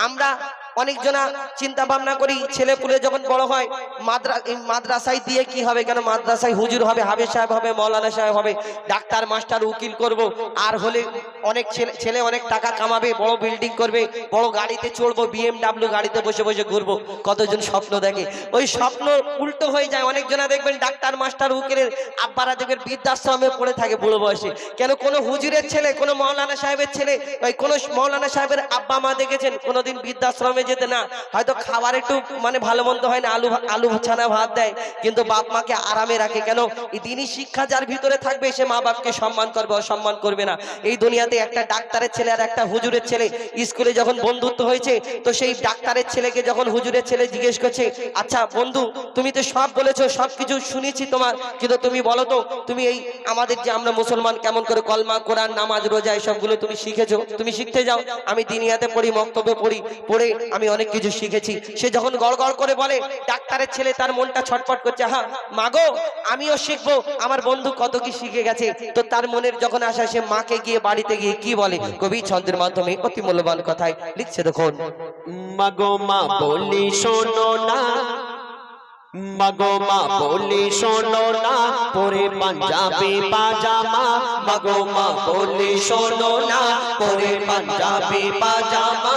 আমরা অনেকজনা চিন্তা ভাবনা করি, ছেলে পুলে যখন বড় হয়, মাদ্রা মাদ্রাসায় দিয়ে কি হবে কেন? মাদ্রাসায় হুজুর হবে হাবে সাহেব হবে, মৌলানা সাহেব হবে, ডাক্তার, মাস্টার, উকিল করব, আর হলে অনেক ছেলে ছেলে অনেক টাকা কামাবে, বড় বিল্ডিং করবে, বড় গাড়িতে চড়বো বিএমডাব্লিউ গাড়িতে বসে বসে ঘুরবো, কতজন স্বপ্ন দেখে। ওই স্বপ্ন উল্টো হয়ে যায় অনেকজনা দেখবেন ডাক্তার, মাস্টার, উকিলের আব্বারা দেখবেন বৃদ্ধাশ্রমে পড়ে থাকে বুড়ো বয়সে। কেন? কোনো হুজুরের ছেলে, কোনো মৌলানা সাহেবের ছেলে, ওই কোনো মৌলানা সাহেবের আব্বা মা দেখেছেন, কোনোদিন বৃদ্ধাশ্রমে যেতে না, হয়তো খাবার একটু মানে ভালো মন্দ হয় না, আলু আলু ছানা ভাত দেয়, কিন্তু বাপ মাকে আরামে রাখে কেন? এই দিনই শিক্ষা যার ভিতরে থাকবে, সে মা বাপকে সম্মান করবে, অসম্মান করবে না। এই দুনিয়াতে একটা ডাক্তারের ছেলে আর একটা হুজুরের ছেলে, স্কুলে যখন বন্ধুত্ব হয়েছে, তো সেই ডাক্তারের ছেলেকে যখন হুজুরের ছেলে জিজ্ঞেস করছে আচ্ছা বন্ধু, তুমি তো সব বলেছ, সব কিছু শুনেছি তোমার, কিন্তু তুমি বলো তো, তুমি এই আমাদের যে আমরা মুসলমান, কেমন করে কলমা, কোরআন, নামাজ, রোজা সবগুলো তুমি শিখেছো? তুমি শিখতে যাও, আমি দিনিয়াতে পড়ি, মক্তব্য পড়ি, পড়ে আমি অনেক কিছু শিখেছি। সে যখন গড় গড় করে বলে, ডাক্তারের ছেলে তার মনটা ছটফট করছে। হ্যাঁ মাগো আমিও শিখব। আমার বন্ধু কত কি শিখে গেছে। তো তার মনের যখন আসা সে মাকে গিয়ে বাড়িতে গিয়ে কি বলে? কবি ছন্দের মাধ্যমে অতি মূল্যবান কথায় লিখছে, দেখুন। মাগো মা, বলি শোনো না। মাগো মা, বলি শোনো না। পরে পাঞ্জাবি পাজামা। মাগো মা, বলি শোনো না। পরে পাঞ্জাবি পাজামা।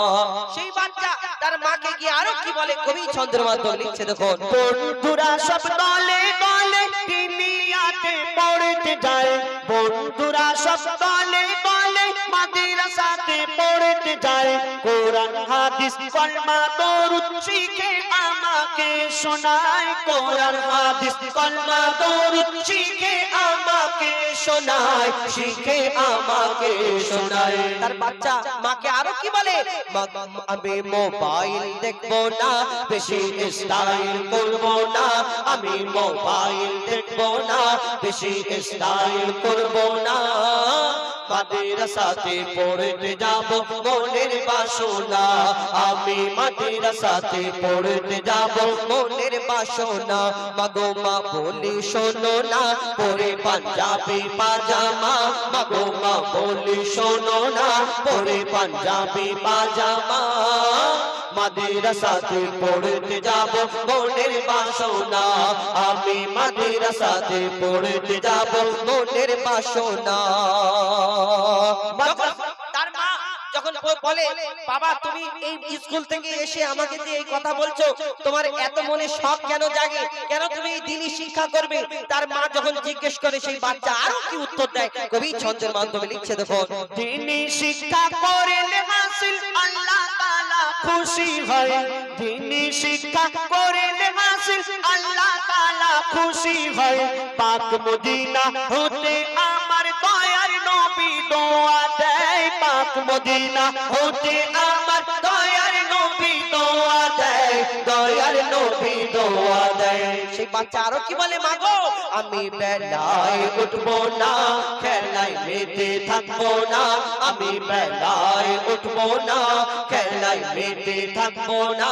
সেই বাচ্চা তার মাকে গিয়ে আরও কি বলে? কবি ছন্দের মাধ্যমে লিখছে দেখুন। পড়তে যায়। বন্ধুরা সব দলে দলে মাদ্রাসাতে পড়তে যায়। কোরআন, হাদিস, কলমা, দরুদ শিখে আমাকে শোনায়। কোরআন, হাদিস, কলমা, দরুদ শিখে আমাকে শোনায়। শিখে আমাকে শোনায়। তার বাচ্চা মাকে আরও কি বলে? আমি মোবাইল দেখব না, বেশি স্টাইল করব না। আমি মোবাইল দেখব না বেশি স্টাইল করব না। মাদ্রাসাতে পড়তে যাব মনের বাসনা। আমি মাদ্রাসাতে পড়তে যাব মনের বাসনা। মাগো মা বলি, শোনো না, পরে পাঞ্জাবি পাজামা। মাগো মা বলি, শোনো না, পরে পাঞ্জাবি পাজামা। মাদ্রাসাতে পড়তে যাব, মনের বাসনা। আমি মাদ্রাসাতে পড়তে যাব, মনের বাসনা। যখন বলে, বাবা, তুমি এই স্কুল থেকে এসে আমাকে যে এই কথা বলছো, তোমার এত মনে শখ কেন জাগে? কেন তুমি এই দিনই শিক্ষা করবে? তার মা যখন জিজ্ঞেস করে, সেই বাচ্চা আরও কি উত্তর দেয়? কবি ছন্দের মাধ্যমে লিখছে, দেখুন তিনি শিক্ষা তাআলা খুশি হয়। দিনই শিক্ষা করেন হাসিল আল্লাহ তাআলা খুশি হয়। পাক মদিনা হতে আমার দয়ার নবী দোয়া দেয়। পাক মদিনা হতে আমার সেই বাচ্চা কি বলে মাগো আমি বেলায় উঠবো না, খেলায় মেতে থাকব না, আমি বেলায় উঠবো না, খেলায় মেতে থাকব না।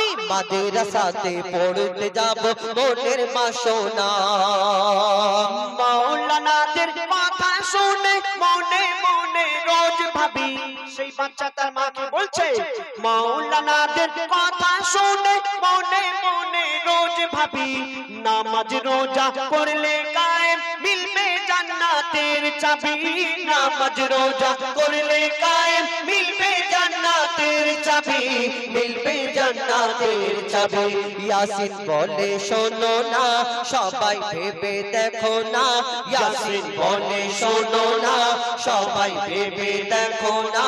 মাদ্রাসাতে পড়তে যাব, মনের বাসনা। মাওলানাদের কথা শুনে মনে মনে রোজ ভাবি, সেই বাচ্চা তার মাকে বলছে, মাওলানাদের কথা শুনে মনে মনে রোজ ভাবি, নামাজ রোজা করলে কায়েম মিলবে জান্নাতের চাবি। নামাজ রোজা করলে কায়েম মিলবে জান্নাতের চাবি, মিলবে জান্নাতের চাবি। ইয়াসিন বলে, শোনো না, সবাই ভেবে দেখো না। ইয়াসিন বলে, শোনো না, সবাই ভেবে দেখো না।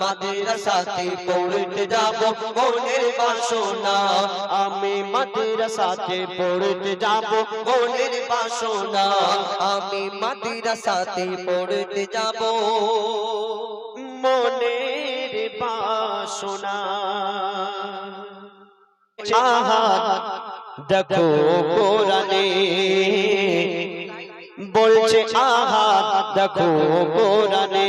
মাদ্রাসাতে পড়তে যাব, মনের বাসনা। আমি মাদ্রাসাতে পড়তে যাব, মনের বাসনা। আমি মাদ্রাসাতে পড়তে যাব। মনের বাসনা। আহা দেখো কোরআনে বলছে আহা দেখো কোরআনে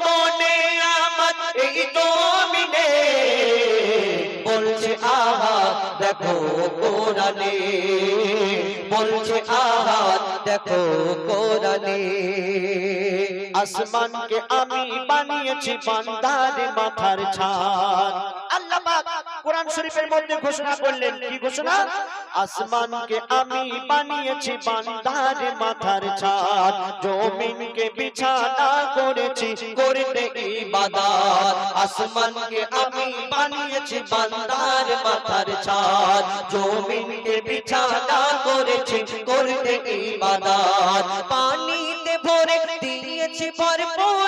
কত আমার, এই জমিনে বলছে, আহা, দেখো কোরআনে। বলছে, আহা, দেখো কোরআনে। আসমানকে আমি বানিয়েছি বান্দার মাথার ছাদ। আল্লাহ পাক কোরআন শরীফের মধ্যে ঘোষণা করলেন, কি ঘোষণা? আসমানকে আমি বানিয়েছি বান্দার মাথার ছাদ, জমিনকে বিছানা করেছি করতে ইবাদত। আসমানকে আমি বানিয়েছি বান্দার মাথার ছাদ, জমিনকে বিছানা করেছি করতে ইবাদত। পানিতে ভরে দিয়েছি ভরপুর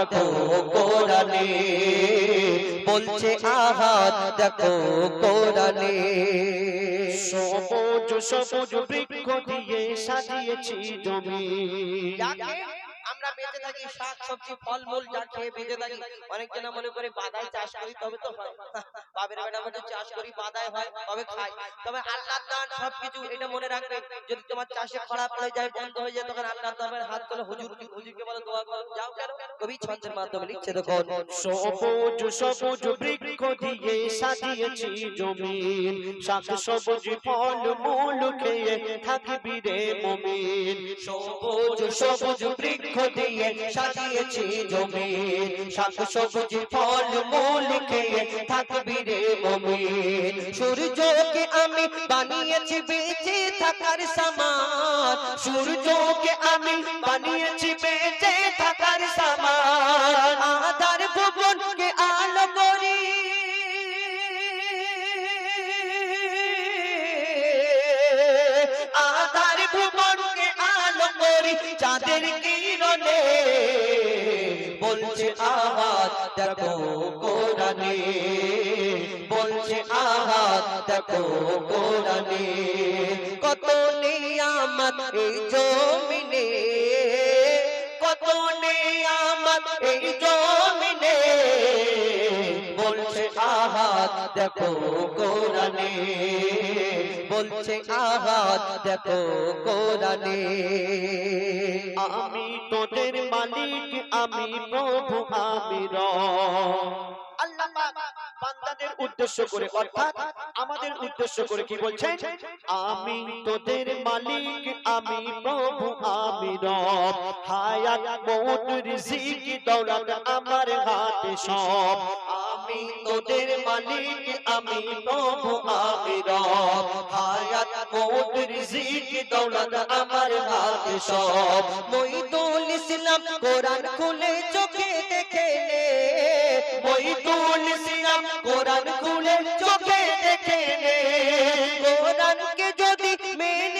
দেখো কোরআনে বলছে আহাত দেখো কোরআনে। সবুজ সবুজ বৃক্ষ দিয়ে সাজিয়েছি জমি। আমরা বেঁচে থাকি, শাক, সবজি ফল মূল যা খেয়ে বেঁচে থাকি, অনেক জন মনে করে বাদাই চাষ করি, তবে তো হয়। বাবের বেটা বেটা চাষ করি বাদাই হয়, তবে খাই। তবে আল্লাহ দান সবকিছু, এটা মনে রাখবে, যদি তোমার চাষে খরা পড়ে যায়, বন্ধ হয়ে যায়, তখন আল্লাহ তোমার হাত তোলে, হুজুর, হুজুরকে বলো, দোয়া করো, যাও কেন? কবি ছন্দের মাধ্যমে লিখছে, দেখুন, সবুজ সবুজ বৃক্ষ দিয়ে সাজিয়েছি জমিন, শাক, সবুজ ফল, মূল খেয়ে থাকবি রে মমিন। সবুজ সবুজ বৃক্ষ দিয়ে সাজিয়েছি জমি। শাক সবুজ ফল মূল খেয়ে থাকবি রে মমিন সূর্যকে আমি বানিয়েছি বেঁচে থাকার সামান সূর্যকে আমি বানিয়েছি বেঁচে থাকার সামান আধার ভুবনকে আলো করি। আধার ভুবনকে আলো করি। দেখো কোরআনে বলছে আহাত দেখো কোরআনে কত নিয়ামত এই জমিনে। কত নিয়ামত এই জমিনে। বলছে আহাত দেখো কোরআনে। বলছে আহাত দেখো কোরআনে। আমি তোদের মালিক, আমি প্রভু, আমি রব। বান্দাদের উদ্দেশ্য করে, অর্থাৎ আমাদের উদ্দেশ্য করে কি বলছেন? আমি তোদের মালিক, আমি প্রভু, আমি রব। হায়াত মৌত রিজিক, দৌলত আমার হাতে সব। আমি তোদের মালিক, আমি প্রভু, আমি রব। হায়াত মৌত জিকি দৌলত আমার হাতে সব। মইদুল ইসলাম কোরআন খুলে চোখে দেখে নে। মইদুল ইসলাম কোরআন খুলে চোখে দেখে নে। কোরআনকে যদি মেনে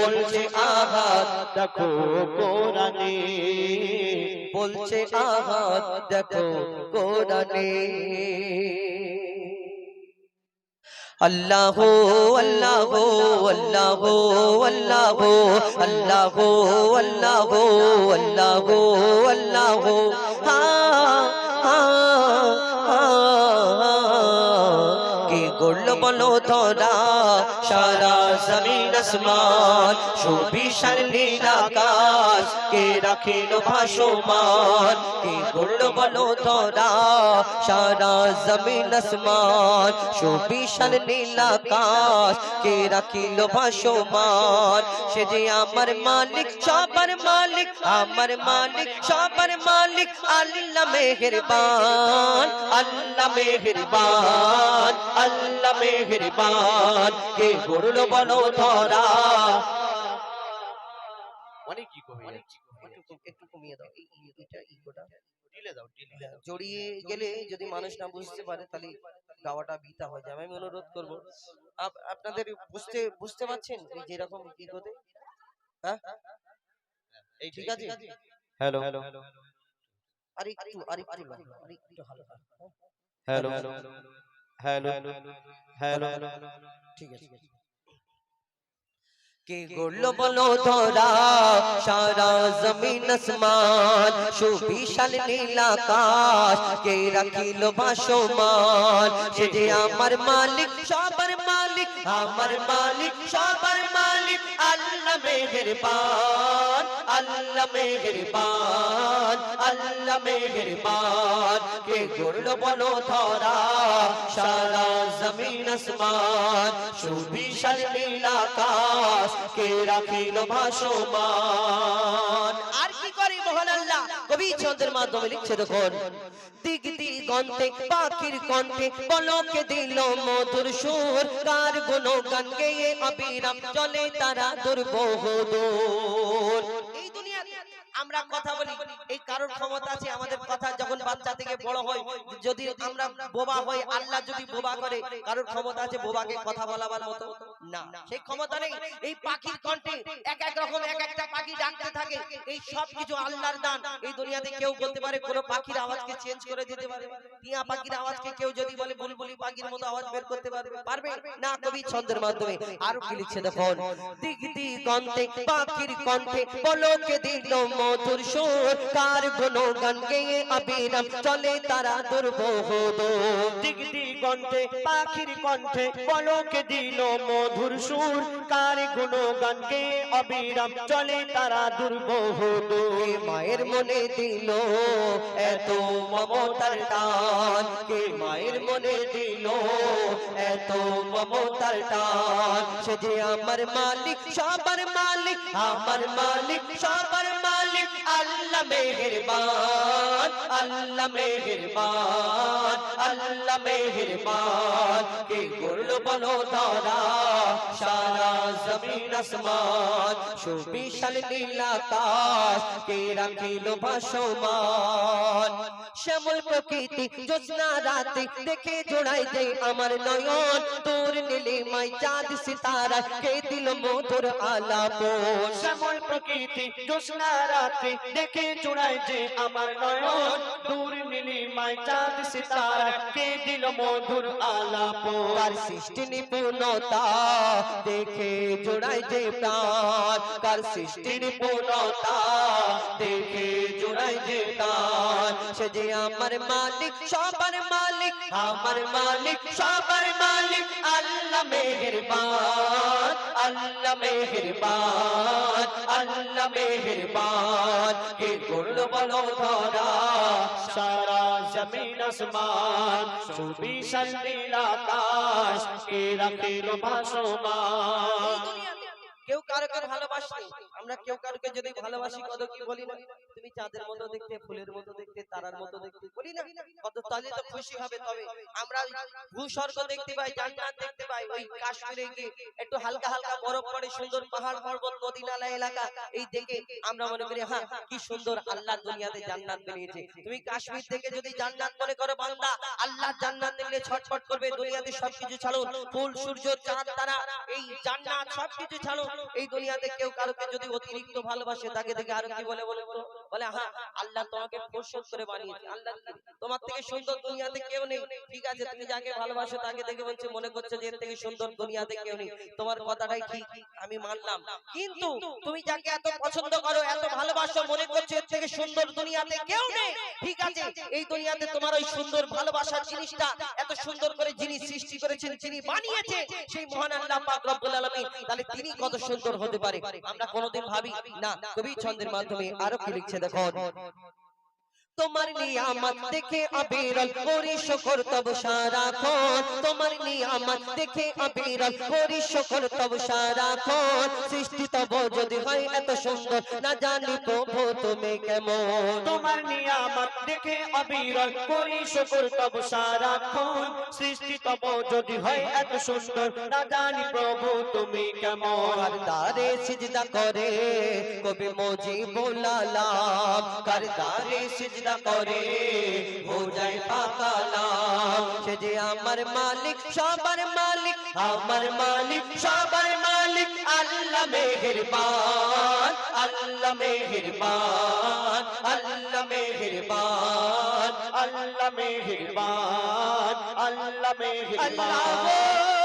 বলছে আহাত, দেখো কোরআনে। বলছে আঘাত দেখো কোরআনে। আল্লাহ আল্লাহ আল্লাহ আল্লাহ আল্লাহ আল্লাহ আল্লাহ আল্লাহ। কে গড়ল বলো তোরা সারা জমিন আসমান, সুবিশাল নীল আকাশ কে রাখিল ভাসমান, কে গড়ল বলো তোরা সারা জমিন আসমান, সুবিশাল নীল কে রাখিল ভাসমান, সে যে আমার মালিক, সবার মালিক, আমার মালিক, সবার মালিক, আল্লাহ মেহেরবান আল্লাহ মেহেরবান আল্লাহ মেহেরবান, কে গড়ল বলো ধরা অনেক কি কমে একটু কমিয়ে দাও। এই এটা ইকোটা দিলে দাও দিলে হ্যাঁ, জড়িয়ে গেলে যদি মানুষ না বুঝতে পারে তাহলে গাওয়াটা বিতা হয়ে যাবে। আমি অনুরোধ করব আপ- আপনাদের বুঝতে বুঝতে পারছেন এই যেরকম ইকোতে হ্যাঁ? এই ঠিক আছে? হ্যালো। হ্যালো। আর একটু আর একটু আর একটু হালকা। হ্যালো। হ্যালো। হ্যালো। ঠিক আছে। কে গড়ল বলো ধরা সারা জমিন আসমান সুবিশাল নীলাকাশ কে রাখিল ভাসমান? সে যে আমার মালিক সবার মালিক আমার মালিক সবার মালিক আল্লাহ মেহেরবান আল্লাহ মেহেরবান আল্লাহ মেহেরবান। কে গড়ল বলো ধরা? সারা জমিন আসমান, সুবিশাল নীল আকাশ। কে রাখিল ভাসমান? মহান কবি ছন্দের মাধ্যমে লিখছে দেখুন, দিক দিগন্তে পাখির কণ্ঠে পলকে দিল মধুর সুর। কার গুণ গান গেয়ে অবিরাম চলে তারা দুর্বহ দূর এই দুনিয়া আমরা কথা বলি এই কারোর ক্ষমতা আছে আমাদের কথা যখন বাচ্চা থেকে বড় হয় যদি আমরা বোবা হই আল্লাহ যদি বোবা করে কারোর ক্ষমতা আছে বোবাকে কথা বলাবার মতো? না সেই ক্ষমতা নেই। এই পাখির কণ্ঠে এক এক রকম এক একটা পাখি ডাকতে থাকে। এই সব কিছু আল্লাহর দান। এই দুনিয়াতে কেউ বলতে পারে কোন পাখির আওয়াজকে চেঞ্জ করে দিতে পারে। টিয়া পাখির আওয়াজকে কেউ যদি বলে বুলবুলি পাখির মতো আওয়াজ বের করতে পারবে পারবে। না কবি ছন্দের মাধ্যমে আরও কি লিখছে দেখুন দিক দিগন্তে পাখির কণ্ঠে পলকে দিল মধুর সুর কার গুণ গান গেয়ে অবিরাম চলে তারা পাখির কণ্ঠে পলকে দিল মধুর সুর। কার গুণ গান গে অবিরাম চলে তারা দুর্বহ কে মায়ের মনে দিল এত মমতার টান? কে মায়ের মনে দিল এত মমতার টান? সে যে আমার মালিক, সবার মালিক, আমার মালিক, সবার আল্লাহ মেহেরবান আল্লাহ মেহেরবান আল্লাহ মেহেরবান। কে করল বলো তারা? সারা জমিন আসমান, সুবিশাল নীলাকাশ। কে রাখিল ভাসমান? শ্যামল প্রকৃতি জ্যোৎস্না রাতে দেখে জোড়াই যে আমার নয়ন। তোর নীলে মাই চাঁদ সিতারা কে দিল মধুর আলাপন শ্যামল প্রকৃতি জ্যোৎস্না রাত্রি দেখে চূড়ায় যে আমার নয়ন। দূর নীলিমায় চাঁদ সিতারা কে দিল মধুর আলাপ? কার সৃষ্টি নিপুণতা দেখে জোড়াই যে প্রাণ। কার সৃষ্টি নিপুণতা দেখে জোড়াই যে প্রাণ সে যে আমার মালিক সবার মালিক আমার মালিক সবার মালিক আল্লাহ মেহেরবান আল্লাহ মেহেরবান আল্লাহ মেহেরবান কে করল বলো ধরা সারা জমিন আসমান সুবিশাল নীল আকাশ কে রাখিল ভাসমান কেউ কারোকে ভালোবাসি। আমরা কেউ কারোকে যদি ভালোবাসি কত কি বলি না। তুমি চাঁদের মতো দেখতে ফুলের মতো দেখতে তারার মতো দেখতে বলি না। কত তাহলে তো খুশি হবে তবে। আমরা ভূস্বর্গ দেখতে পাই জান্নাত দেখতে পাই ওই কাশ্মীরে গিয়ে একটু হালকা হালকা বরফ পড়ে সুন্দর পাহাড় পর্বত নদী নালা এলাকা এই দেখে আমরা মনে করি হ্যাঁ কি সুন্দর আল্লাহ দুনিয়াতে জান্নাত বানিয়েছে। তুমি কাশ্মীর থেকে যদি জান্নাত মনে করো বান্দা আল্লাহ জান্নাত দেখলে ছটফট করবে দুনিয়াতে সবকিছু ছাড়ুন। ফুল সূর্য চাঁদ তারা এই জান্নাত সবকিছু ছাড়ুন। এই দুনিয়াতে কেউ কারোকে যদি অতিরিক্ত ভালোবাসে তাকে দেখে আর কি বলে বলে তো? বলে হ্যাঁ আল্লাহ তোমাকে পরিশোধ করে বানিয়েছে। আল্লাহ তোমার থেকে সুন্দর দুনিয়াতে কেউ নেই। ঠিক আছে তুমি যাকে ভালোবাসো তাকে দেখে বলছে মনে করছে যে এর থেকে সুন্দর দুনিয়াতে কেউ নেই। তোমার কথাটাই ঠিক আমি মানলাম। কিন্তু তুমি যাকে এত পছন্দ করো এত ভালোবাসো মনে করছ এর থেকে সুন্দর দুনিয়াতে কেউ নেই? ঠিক আছে এই দুনিয়াতে তোমার ওই সুন্দর ভালোবাসার জিনিসটা এত সুন্দর করে যিনি সৃষ্টি করেছেন যিনি বানিয়েছে সেই মহান আল্লাহ পাক রব্বুল আলামিন তাহলে তিনি কত সুন্দর হতে পারে আমরা কোনোদিন ভাবি না কবি ছন্দের মাধ্যমে আরও কি লিখছে দেখো তোমার নিয়ামত দেখে অবিরল করি শুকর তব সারাক্ষণ। তোমার নিয়ামত দেখে অবিরল করি শুকর তব সারাক্ষণ। সৃষ্টি তব যদি হয় এত সুন্দর না জানি প্রভু তুমি কেমন। তোমার নিয়ামত দেখে অবিরল করি শুকর তব সারাক্ষণ। সৃষ্টি তব যদি হয় এত সুন্দর না জানি প্রভু তুমি কেমন। কারদারে সিজদা করে কবি মজি বোলালাম কারদারে সিজদা করে, হো যায় পাকালাম সে যে আমার মালিক, সবার মালিক, আমার মালিক, সবার মালিক, আল্লাহ মেহেরবান আল্লাহ মেহেরবান আল্লাহ মেহেরবান আল্লাহ মেহেরবান আল্লাহ মেহেরবান।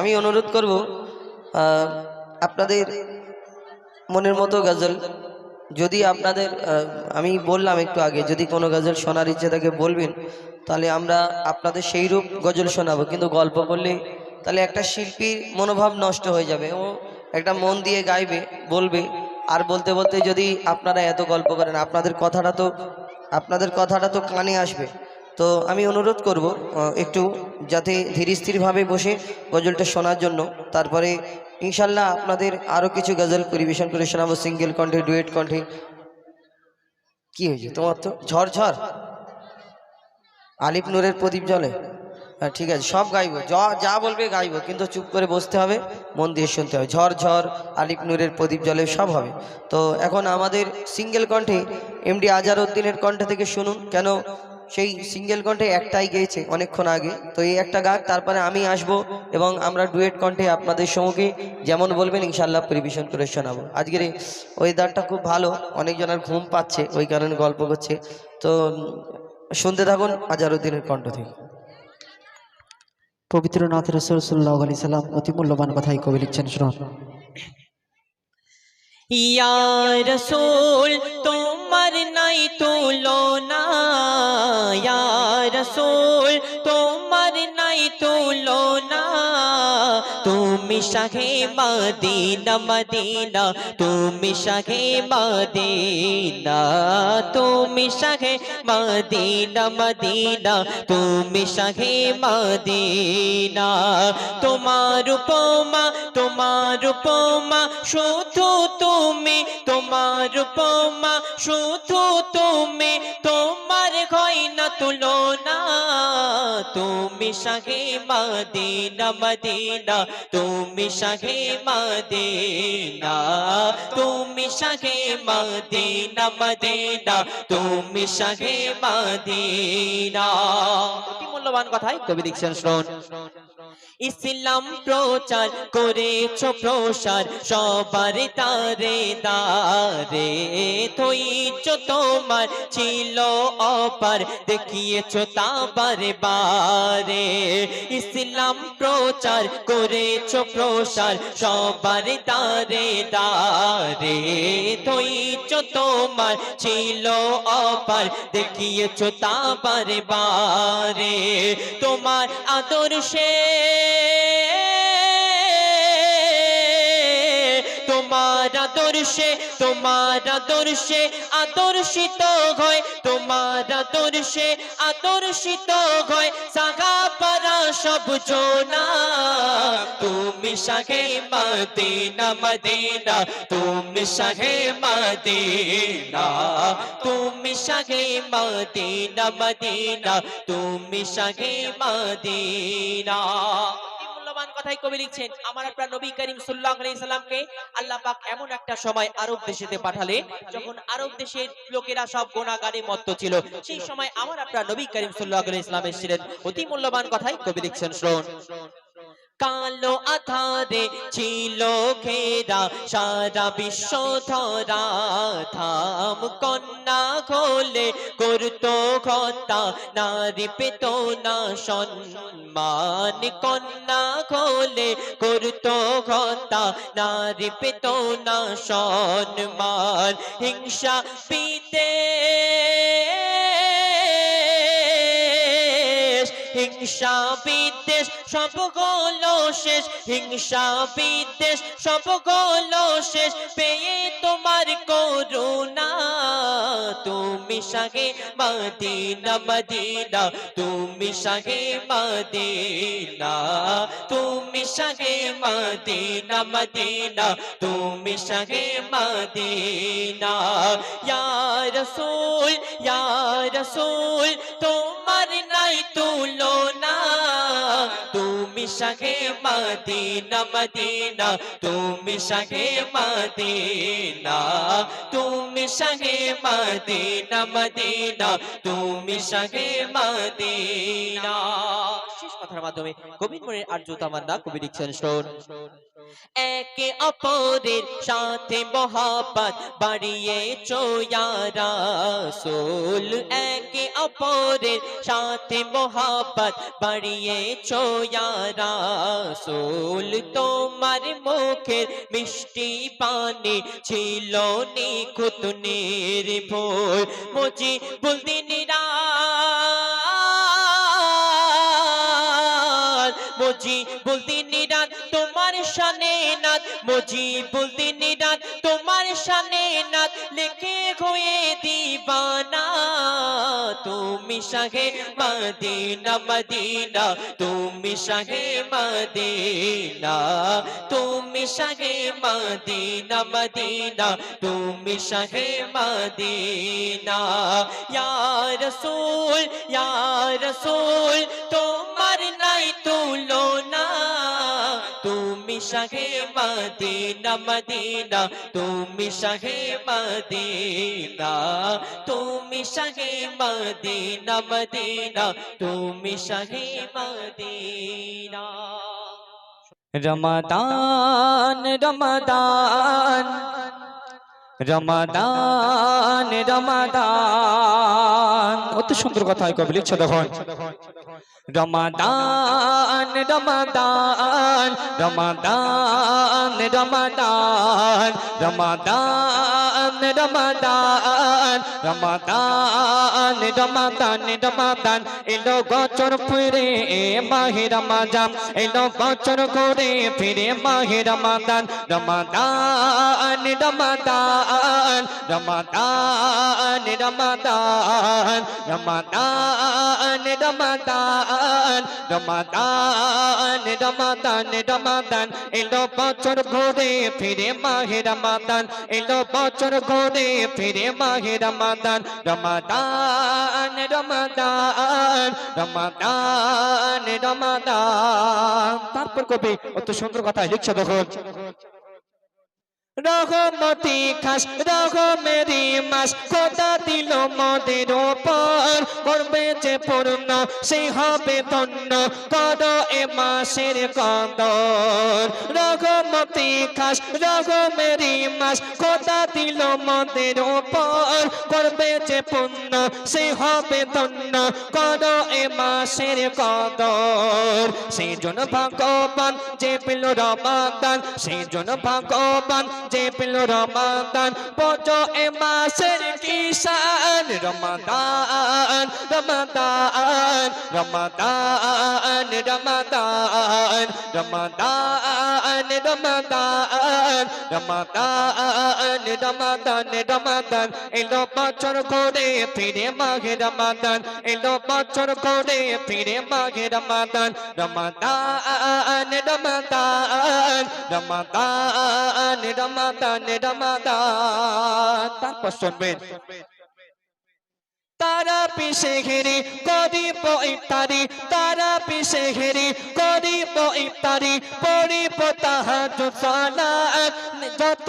আমি অনুরোধ করব আপনাদের মনের মতো গজল, যদি আপনাদের আমি বললাম একটু আগে, যদি কোনো গজল শোনার ইচ্ছে থাকে বলবেন, তাহলে আমরা আপনাদের সেই রূপ গজল শোনাবো। কিন্তু গল্প করলে তাহলে একটা শিল্পীর মনোভাব নষ্ট হয়ে যাবে। ও একটা মন দিয়ে গাইবে, বলবে। আর বলতে বলতে যদি আপনারা এত গল্প করেন, আপনাদের কথাটা তো, আপনাদের কথাটা তো কানে আসবে। তো আমি অনুরোধ করব একটু যাতে ধীর স্থিরভাবে বসে গজলটা শোনার জন্য। তারপরে ইনশাল্লাহ আপনাদের আরও কিছু গজল পরিবেশন করে শোনাবো, সিঙ্গেল কণ্ঠে, ডুয়েট কণ্ঠে। কি হয়েছে তোমার তো? ঝড় ঝড়। আলিফ নূরের প্রদীপ জলে হ্যাঁ ঠিক আছে, সব গাইবো, যা যা বলবে গাইব, কিন্তু চুপ করে বসতে হবে, মন দিয়ে শুনতে হবে। ঝড় ঝড়, আলিফ নূরের প্রদীপ জলে সব হবে। তো এখন আমাদের সিঙ্গেল কণ্ঠে এমডি আজার উদ্দিনের কণ্ঠ থেকে শুনুন, কেন সেই সিঙ্গেল কণ্ঠে একটাই গেয়েছে অনেকক্ষণ আগে। তো এই একটা গাক তারপরে আমি আসব এবং আমরা ডুয়েট কণ্ঠে আপনাদের সম্মুখে যেমন বলবেন ইনশাল্লাহ পরিবেশন করে শোনাবো। আজকের এই ওয়েদারটা খুব ভালো অনেকজনের ঘুম পাচ্ছে ওই কারণে গল্প করছে। তো শুনতে থাকুন আজারউদ্দিনের কণ্ঠ থেকে। পবিত্র নাথ রসুল্লাহ আলি সাল্লাম অতি মূল্যবান কথাই কবি লিখছেন শুনুন। ইয়া রসুল তোমার নাই তুলনা। রসুল, তোমার নাই তুলনা। তুমি শাহে মদিনা মদিনা। তুমি শাহে মদিনা। তুমি শাহে মদিনা মদিনা। তুমি শাহে মদিনা। তোমার উপমা তোমার উপমা, শুধু তুমি। তোমার উপমা, শুধু তুমি। তোমার তুলনা তুমি শাহে মদিনা মদিনা। তুমি শাহে মদিনা। তুমি শাহে মদিনা মদিনা। তুমি শাহে মদিনা। অতি মূল্যবান কথাই কবি লিখছেন শ্রোণ ইসলাম প্রচার করেছ প্রসার, সবার তারে দারে ধৈর্য তোমার ছিল অপার, দেখিয়েছ তা বারে ইসলাম প্রচার করেছ প্রসার, সবার তারে দারে ধৈর্য তোমার ছিল অপার, দেখিয়েছ তা বারে বারে তোমার আদর্শে Yeah. তোমার আদর্শে তোমার আদর্শে আদর্শিত হয় তোমার আদর্শে আদর্শিত হয় সাগা পারা সব জোনা। তুমি শাহে মদিনা মদিনা, তুমি শাহে মদিনা। তুমি শাহে মদিনা মদিনা, তুমি শাহে মূল্যবান কথাই কবি লিখছেন, আমার আপনার নবী করিম সাল্লাল্লাহু আলাইহি সাল্লামকে আল্লাহ পাক এমন একটা সময় আরব দেশেতে পাঠালে, যখন আরব দেশের লোকেরা সব গোনাগারে মত্ত ছিল। সেই সময় আমার আপনার নবী করিম সাল্লাহ আলাইহি সাল্লাম এসেছিলেন। অতি মূল্যবান কথাই কবি লিখছেন শ্রবণ কালো আধারে ছিল ঘেরা, সারা বিশ্ব ধরা। থাম কন্যা খোলে করতো হত্যা নারী পেত না সম্মান। কন্যা খোলে করতো হত্যা নারী পেত না সম্মান। হিংসা পিতে হিংসা বিদ্বেষ সব হলো শেষ। হিংসা বিদ্বেষ সব হলো শেষ। পেয়ে তোমার করুণা। তুমি সাগে মদিনা মদিনা। তুমি সাগে মদিনা। তুমি সাগে মদিনা মদিনা। তুমি সাগে মদিনা। ইয়া রাসূল ইয়া রাসূল তোমার নাই তুলো না। তুমি সঙ্গে মদিনা মদিনা। তুমি সঙ্গে মদিনা। তুমি সঙ্গে মদিনা মদিনা। তুমি সঙ্গে মদিনা। কথার মাধ্যমে কবির মনের আর্য তামান্না কবি লিখছেন, শোন। একে অপরের সাথে মহাপাত বাড়িয়ে চোয়ারা সোল একে অপরের সাথে মহাপাত বাড়িয়ে চোয়ারা সোল তোমার মুখের মিষ্টি পানি ছিল নিখুত নির্ভর মজি বুলদিনীরা নাথ মজি বলতে নিরাত তোমার শানে নাথ লিখে হয়ে দিবানা। তুমি শাহে মদিনা মদিনা, তুমি শাহে মদিনা। তুমি শাহে মদিনা মদিনা, তুমি শাহে মদিনা। ইয়া রাসূল ইয়া রাসূল, তোমার নাই তুলনা শাহে মদিনা মদিনা, তুমি শাহে মদিনা, তুমি শাহে মদিনা মদিনা, তুমি শাহে মদিনা। রমাদান রমাদান রমাদান রমাদান। অত সুন্দর কথা হয় কবি লিখছে দেখুন রমাদান রমাদান রমাদান রমাদান রমাদান রমাদান রমাদান রমাদান রমাদান এলো গচর ফুরে মাহে রমাজান এলো বছর ঘুরে ফিরে মাহে রমাদান রমাদান রমাদান রমাদান রমাদান রমাদান রমাদান। রমাদান রমাদান রমাদান এলো বছর ঘুরে ফিরে মাহে রমাদান। এলো বছর ঘুরে ফিরে মাহে রমাদান। রমাদান রমাদান রমাদান রমাদান। তারপর কবি, অত সুন্দর কথা লিখছে দেখুন। রহমতি খাস রহমেরি মাস, খোদা দিল মদের ওপর করবে যে পূর্ণ, সে হবে ধন্য, কর এ মাসের কদর রহমতি খাস রহমেরি মাস। খোদা দিল মদের ওপর করবে যে পূর্ণ সেই হবে ধন্য। কর এ মাসের কদর। সেই জন ভগবান যে পেল রমাদান সেই জন ভগবান যে পেল রমাদান। বজ এ মাসের কিষান রমাদান রমাদান রমাদান রমাদান রমাদান। রমাদান রমাদান রমাদান রমাদান এলো বছর করে ফিরে মাঘে রমাদান এলো বছর করে ফিরে মাঘে রমাদান রমাদান রমাদান রমাদান রমাদান রমাদান তারপর শুনবেন তারা পিছে ঘেরে করিব ইফতারি তারা পিছে ঘেরে করিব ইফতারি পড়িব তাহাজ সালাত যত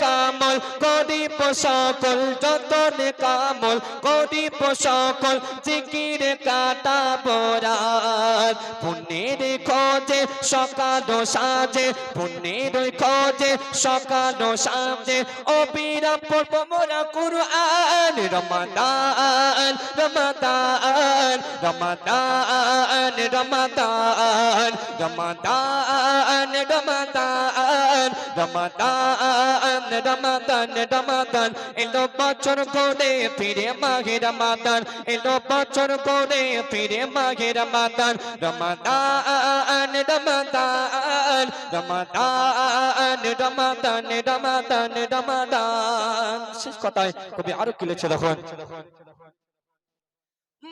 কামল কদি সকল যত কামল করিব সকল, জিকির কাটা বরাত। পুণ্যের খোঁজে, সকাল সাজে, পুণ্যের খোঁজে, সকাল সাজে। অবিরাম পড়ব মোরা কুরআন, রমাদান রমাদান রমাদান রমাদান রমাদান রমাদান রমাদান রমাদান রমাদান। এলো বছর করে ফিরে মাঘে রমাদান, এলো বছর করে ফিরে মাঘে রমাদান রমাদান। Ramadan, Ramadan, Ramadan, Ramadan, Ramadan, Ramadan. শেষ কথায় কবি আরও কি লিখছে দেখুন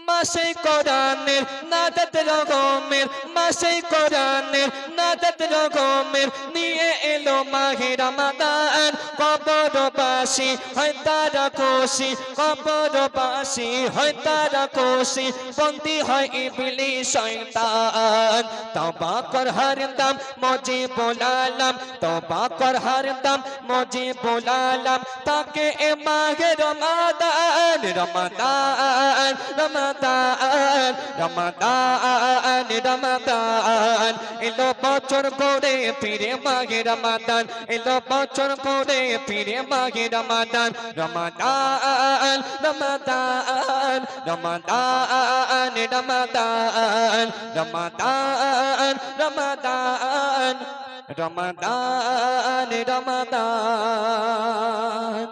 মাসে কোরআনের নাদত রকমের মাসে কোরআনের নাদত রকমের। নিয়ে এলো মাহে রমাদান, কবরবাসী হয় তারা খুশি, কবরবাসী হয় তারা খুশি। বন্দি হয় ইবলি শয়তান তবা কর হরদম মজে বোলালাম তবা কর হরদম মজে বোলালাম তাকে এ মাহে রমাদান রমাদান রমাদান। রমাদান রমাদান এলো বছর করে ফিরে মাঘে রমাদান, এলো বছর করে ফিরে মাঘে রমাদান। রমাদান রমাদান রমাদান রমাদান রমাদান রমাদান রমাদান রমাদান।